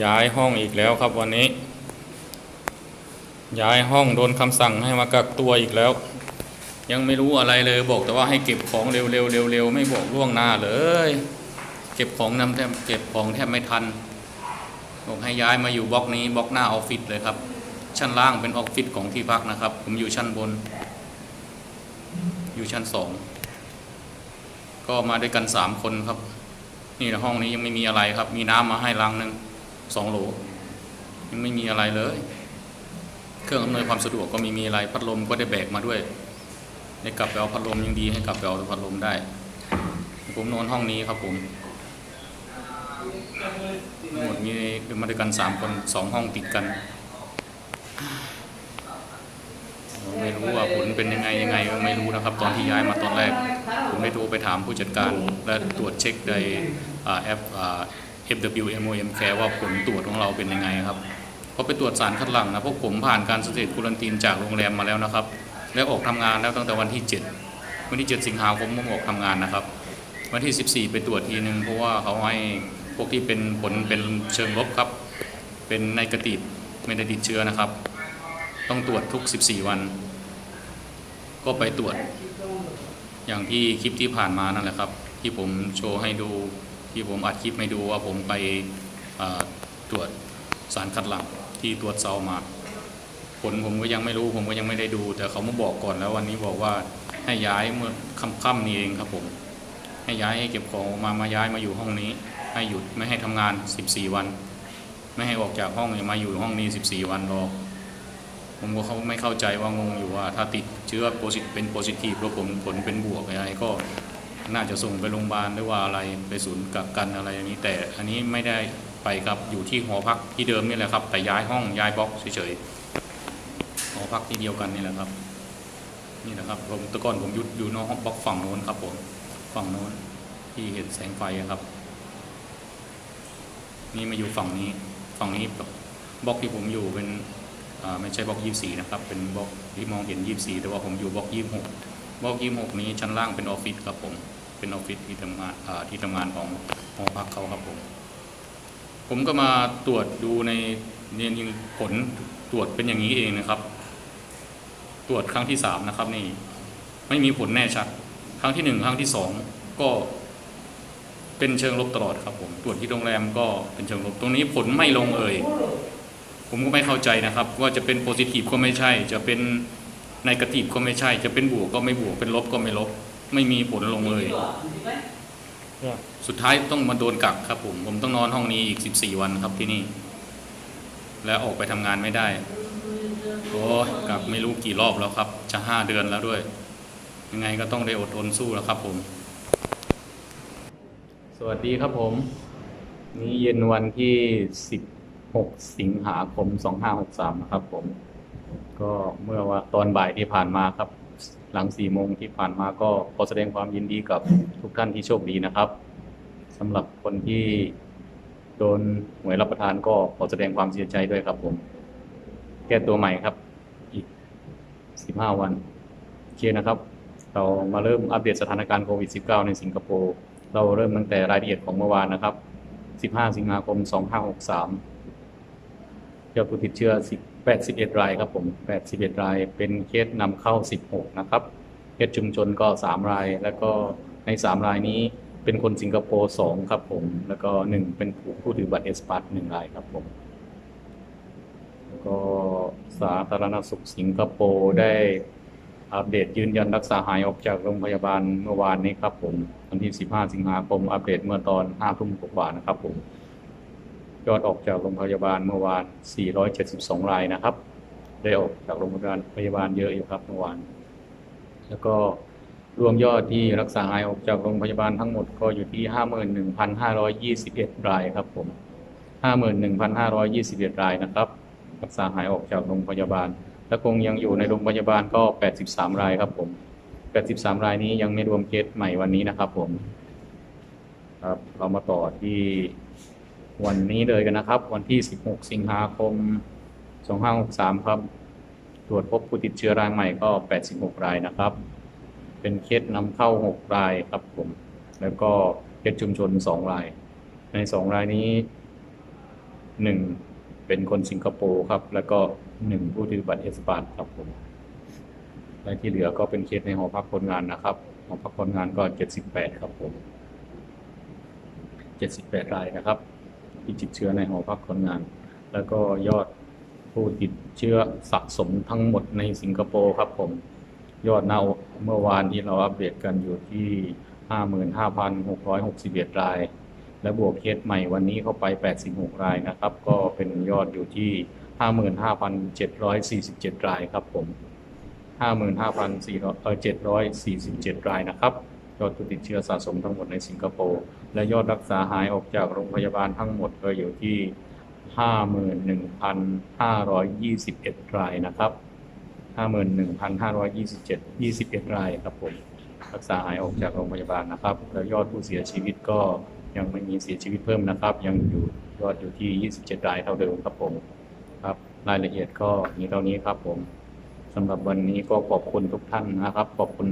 ย้ายห้องอีกแล้วครับวันนี้ ย้ายห้องโดนคำสั่งให้มากักตัวอีกแล้ว ยังไม่รู้อะไรเลยบอกแต่ว่าให้เก็บของเร็วๆเร็วๆไม่บอกล่วงหน้าเลย เก็บของนำแทบเก็บของแทบไม่ทันบอกให้ย้ายมาอยู่บล็อกนี้บล็อกหน้าออฟฟิศเลยครับ ชั้นล่างเป็นออฟฟิศของที่พักนะครับ ผมอยู่ชั้นบน อยู่ชั้นสองก็มาด้วยกันสามคนครับ นี่ห้องนี้ยังไม่มีอะไรครับ มีน้ำมาให้ลังหนึ่ง สองโหลยังไม่มีอะไรเลย เครื่องอำนวยความสะดวกก็ไมีมีอะไรพัดลมก็ได้แบกมาด้วยได้กลับไปเอาพัดลมยังดีให้กลับไปเอาพัดลมได้ ผมนอนห้องนี้ครับผมทั้งหมดมีมาด้วยกันสามคนสองห้องติดกันไม่รู้ว่าผลเป็นยังไงยังไงก็ไม่รู้นะครับ ตอนที่ย้ายมาตอนแรก ผมได้โทรไปถามผู้จัดการและตรวจเช็คในอ่าแอป FWMOM Care ว่าผลตรวจของเราเป็นยังไงครับเพอไปตรวจสารคัดหลั่งนะพวกผมผ่านการสเตจคูลันตีนจากโรงแรมมาแล้วนะครับ และออกทำงานแล้วตั้งแต่วันที่ 7 วันที่ 7 สิงหาคมผมออกทำงานนะครับ วันที่ 14 ไปตรวจทีหนึ่งเพราะว่าเขาให้พวกที่เป็นผลเป็นเชิงลบครับ เป็นในกระติดไม่ได้ติดเชื้อนะครับ ต้องตรวจทุก 14 วัน ก็ไปตรวจอย่างที่คลิปที่ผ่านมานั่นแหละครับ ที่ผมโชว์ให้ดู ที่ผมอัดคลิปให้ดูว่าผมไปตรวจสารคัดหลั่งที่ตรวจเซามา ผลผมก็ยังไม่รู้ผมก็ยังไม่ได้ดู แต่เขามาบอกก่อนแล้ววันนี้บอกว่าให้ย้ายเมื่อค่ำๆนี้เองครับผม ให้ย้ายให้เก็บของมามาย้ายมาอยู่ห้องนี้ ให้หยุดไม่ให้ทำงาน 14 วัน ไม่ให้ออกจากห้องอย่ามาอยู่ห้องนี้ 14 วันรอผมก็เขาไม่เข้าใจว่างงอยู่ว่าถ้าติดเชื้อโพสิเป็นโพซิทีฟแล้วผลผลเป็นบวกอะไรก็ น่าจะส่งไปโรงพยาบาลหรือว่าอะไรไปศูนย์กักกันอะไรอย่างนี้ แต่อันนี้ไม่ได้ไปครับอยู่ที่หอพักที่เดิมนี่แหละครับ แต่ย้ายห้องย้ายบล็อกเฉยๆหอพักที่เดียวกันนี่แหละครับ นี่นะครับผมแตะก่อนผมอยุดอยู่นอกห้องบล็อกฝั่งโน้นครับผมฝั่งโน้นที่เห็นแสงไฟครับ นี่มาอยู่ฝั่งนี้ฝั่งนี้บล็อกที่ผมอยู่เป็นไม่ใช่บล็อกยี่สี่นะครับ เป็นบล็อกที่มองเห็นยี่สี่แต่ว่าผมอยู่บล็อกยี่หกบล็อกยี่หกนี้ชั้นล่างเป็นออฟฟิศครับผม เป็นออฟฟิศที่ทำงานที่ทำงานของหอพักเขาครับผม ผมก็มาตรวจดูในเนี่ยผลตรวจเป็นอย่างนี้เองนะครับ ตรวจครั้งที่สามนะครับ นี่ ไม่มีผลแน่ชัด ครั้งที่หนึ่งครั้งที่สองก็เป็นเชิงลบตลอดครับผมตรวจที่โรงแรมก็เป็นเชิงลบตรงนี้ผลไม่ลงเอ่ยผมก็ไม่เข้าใจนะครับ ว่าจะเป็นโพซิทีฟก็ไม่ใช่ จะเป็นในกาทีฟก็ไม่ใช่ จะเป็นบวกก็ไม่บวกเป็นลบก็ไม่ลบ ไม่มีผลลงเลย สุดท้ายต้องมาโดนกักครับ ผม ผมต้องนอนห้องนี้อีก14วันครับที่นี่ แล้วออกไปทำงานไม่ได้โอ้ยกักไม่รู้กี่รอบแล้วครับ จะ5เดือนแล้วด้วย ยังไงก็ต้องได้อดทนสู้แล้วครับ ผม สวัสดีครับผม นี่เย็นวันที่16สิงหาคม2563นะครับ ผม ก็เมื่อว่าตอนบ่ายที่ผ่านมาครับ หลัง4โมงที่ผ่านมาก็ขอแสดงความยินดีกับทุกท่านที่โชคดีนะครับสำหรับคนที่โดนหวยรับประทานก็ขอแสดงความเสียใจด้วยครับผม แก้ตัวใหม่ครับ อีก15วันโอเคนะครับ เรามาเริ่มอัปเดตสถานการณ์โควิด -19 ในสิงคโปร์เราเริ่มตั้งแต่รายละเอียดของเมื่อวานนะครับ 15 สิงหาคม 2563ยอดผู้ติดเชื้อ 81 รายครับผม 81 ราย เป็นเคสนำเข้า 16 นะครับ เคสชุมชนก็ 3 ราย แล้วก็ใน 3 รายนี้เป็นคนสิงคโปร์ 2 ครับผม แล้วก็ 1 เป็นผู้ผู้ถือบัตรเอสปัส1รายครับผม แล้วก็สาธารณสุขสิงคโปร์ได้อัปเดตยืนยันรักษาหายออกจากโรงพยาบาลเมื่อวานนี้ครับผม วันที่ 15 สิงหาคม อัปเดตเมื่อตอน5ทุ่มกว่านะครับผม ยอดออกจากโรงพยาบาลเมื่อวาน 472 รายนะครับ ได้ออกจากโรงพยาบาลพยาบาลเยอะอยู่ครับเมื่อวาน แล้วก็รวมยอดที่รักษาหายออกจากโรงพยาบาลทั้งหมดก็อยู่ที่ 51,521 รายครับผม 51,521 รายนะครับ รักษาหายออกจากโรงพยาบาล และคงยังอยู่ในโรงพยาบาลก็ 83 รายครับผม 83 รายนี้ยังไม่รวมเคสใหม่วันนี้นะครับผม ครับ เรามาต่อที่ วันนี้เลยกันนะครับ วันที่ 16 สิงหาคม 2563 ครับ ตรวจพบผู้ติดเชื้อรายใหม่ก็ 86 รายนะครับ เป็นเคสนำเข้า 6 รายครับผม แล้วก็เคสชุมชน 2 ราย ใน 2 รายนี้หนึ่งเป็นคนสิงคโปร์ครับ แล้วก็หนึ่งผู้ถือบัตรเอสปาร์ครับผมและที่เหลือก็เป็นเคสในหอพักคนงานนะครับ หอพักคนงานก็เจ็ดสิบแปดครับผมเจ็ดสิบแปดรายนะครับ ที่ติดเชื้อในหอพักคนงาน แล้วก็ยอดผู้ติดเชื้อสะสมทั้งหมดในสิงคโปร์ครับผม ยอดเนาเมื่อวานที่เราอัปเดตกันอยู่ที่ 55,661 ราย และบวกเคสใหม่วันนี้เข้าไป 86 รายนะครับ ก็เป็นยอดอยู่ที่ 55,747 รายครับผม 55,747 รายนะครับ ยอดผู้ติดเชื้อสะสมทั้งหมดในสิงคโปร์ และยอดรักษาหายออกจากโรงพยาบาลทั้งหมดก็อยู่ที่ 51,521 รายนะครับ 51,527 21 รายครับผม รักษาหายออกจากโรงพยาบาลนะครับ แล้วยอดผู้เสียชีวิตก็ยังไม่มีเสียชีวิตเพิ่มนะครับ ยังอยู่ยอดอยู่ที่ 27 รายเท่าเดิมครับผมครับ รายละเอียดก็มีเท่านี้ครับผมสำหรับวันนี้ก็ขอบคุณทุกท่านนะครับ ขอบคุณ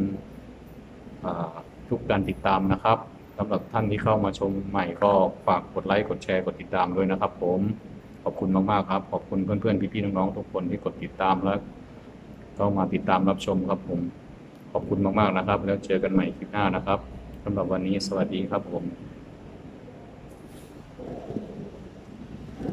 ทุกการติดตามนะครับ สำหรับท่านที่เข้ามาชมใหม่ก็ฝากกดไลค์กดแชร์กดติดตามด้วยนะครับผมขอบคุณมากๆครับ ขอบคุณเพื่อนๆพี่ๆน้องๆทุกคนที่กดติดตามแล้วก็มาติดตามรับชมครับผม ขอบคุณมากๆนะครับ แล้วเจอกันใหม่คลิปหน้านะครับสำหรับวันนี้สวัสดีครับผม